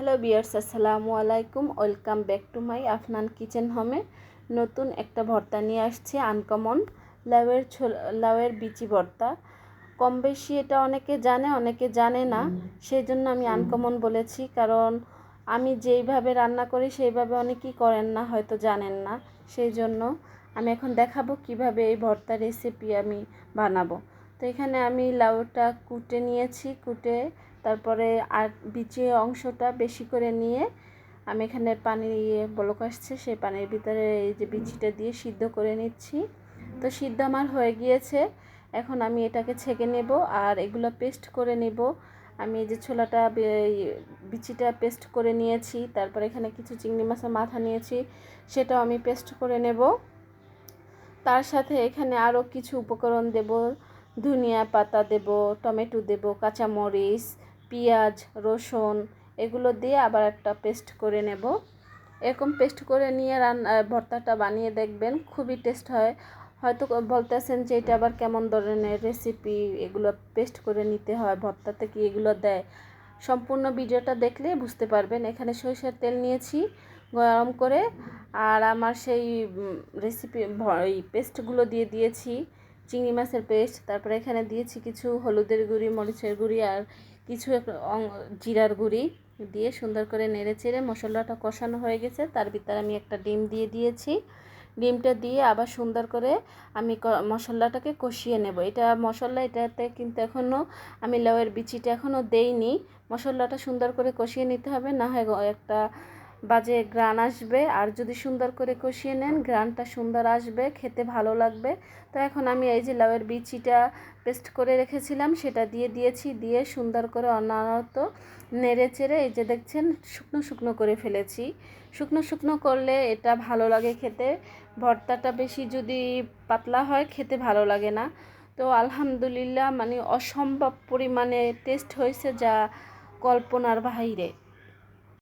Hello viewers আসসালামু আলাইকুম welcome back to my Afnan kitchen হোমে নতুন একটা ভর্তা নিয়ে আসছে আনকমন লাউয়ের লাউয়ের বিচি ভর্তা। কম বেশি এটা অনেকে জানে অনেকে জানে না। সেই জন্য আমি আনকমন বলেছি কারণ আমি যেইভাবে রান্না করি সেইভাবে অনেকেই করেন না হয়তো জানেন না। সেই জন্য আমি এখন দেখাবো কীভাবে এই ভর্তা রেসিপি আমি বানাবো। তো এখানে আমি লাউটা কুটে নিয়েছি কুটে তারপরে আর বিচি অংশটা বেশি করে নিয়ে আমি এখানে পানি বলক আসছে, সেই পানির ভিতরে এই যে বিচিটা দিয়ে সিদ্ধ করে নিচ্ছি। তো সিদ্ধ আমার হয়ে গিয়েছে। এখন আমি এটাকে ছেঁকে নেব আর এগুলো পেস্ট করে নেব। আমি এই যে ছোলাটা বিচিটা পেস্ট করে নিয়েছি, তারপর এখানে কিছু চিংড়ি মাছের মাথা নিয়েছি, সেটাও আমি পেস্ট করে নেব। তার সাথে এখানে আরও কিছু উপকরণ দেব, ধনিয়া পাতা দেব, টমেটো দেব, কাঁচামরিচ পেঁয়াজ, রসুন এগুলো দিয়ে আবার একটা পেস্ট করে নেব। এরকম পেস্ট করে নিয়ে রান্না ভর্তাটা বানিয়ে দেখবেন, খুবই টেস্ট হয়। হয়তো বলতেছেন যে এটা আবার কেমন ধরনের রেসিপি এগুলো পেস্ট করে নিতে হয়, ভর্তাতে কি এগুলো দেয়? সম্পূর্ণ ভিডিওটা দেখলে বুঝতে পারবেন। এখানে সরিষার তেল নিয়েছি গরম করে, আর আমার সেই রেসিপি এই পেস্টগুলো দিয়ে দিয়েছি। চিংড়ি মাছের পেস্ট, তারপরে এখানে দিয়েছি কিছু হলুদের গুঁড়ি, মরিচের গুঁড়ি, আর কিছু জিরার গুঁড়ি দিয়ে সুন্দর করে নেড়ে চেড়ে মশলাটা কষানো হয়ে গেছে। তার ভিতরে আমি একটা ডিম দিয়ে দিয়েছি। ডিমটা দিয়ে আবার সুন্দর করে আমি মশলাটাকে কষিয়ে নেব। এটা মশলা এটাতে কিন্তু এখনও আমি লাউয়ের বিচিটা এখনও দেইনি। মশলাটা সুন্দর করে কষিয়ে নিতে হবে, না হয় একটা বাজে গ্রান আসবে। আর যদি সুন্দর করে কষিয়ে নেন গ্রানটা সুন্দর আসবে, খেতে ভালো লাগবে। তো এখন আমি এই যে লাউয়ের বিচিটা পেস্ট করে রেখেছিলাম, সেটা দিয়ে দিয়েছি। দিয়ে সুন্দর করে অনারত নেড়ে চেড়ে এই যে দেখছেন, শুকনো শুকনো করে ফেলেছি। শুকনো শুকনো করলে এটা ভালো লাগে খেতে। ভর্তাটা বেশি যদি পাতলা হয়, খেতে ভালো লাগে না। তো আলহামদুলিল্লাহ মানে অসম্ভব পরিমাণে টেস্ট হয়েছে যা কল্পনার বাহিরে।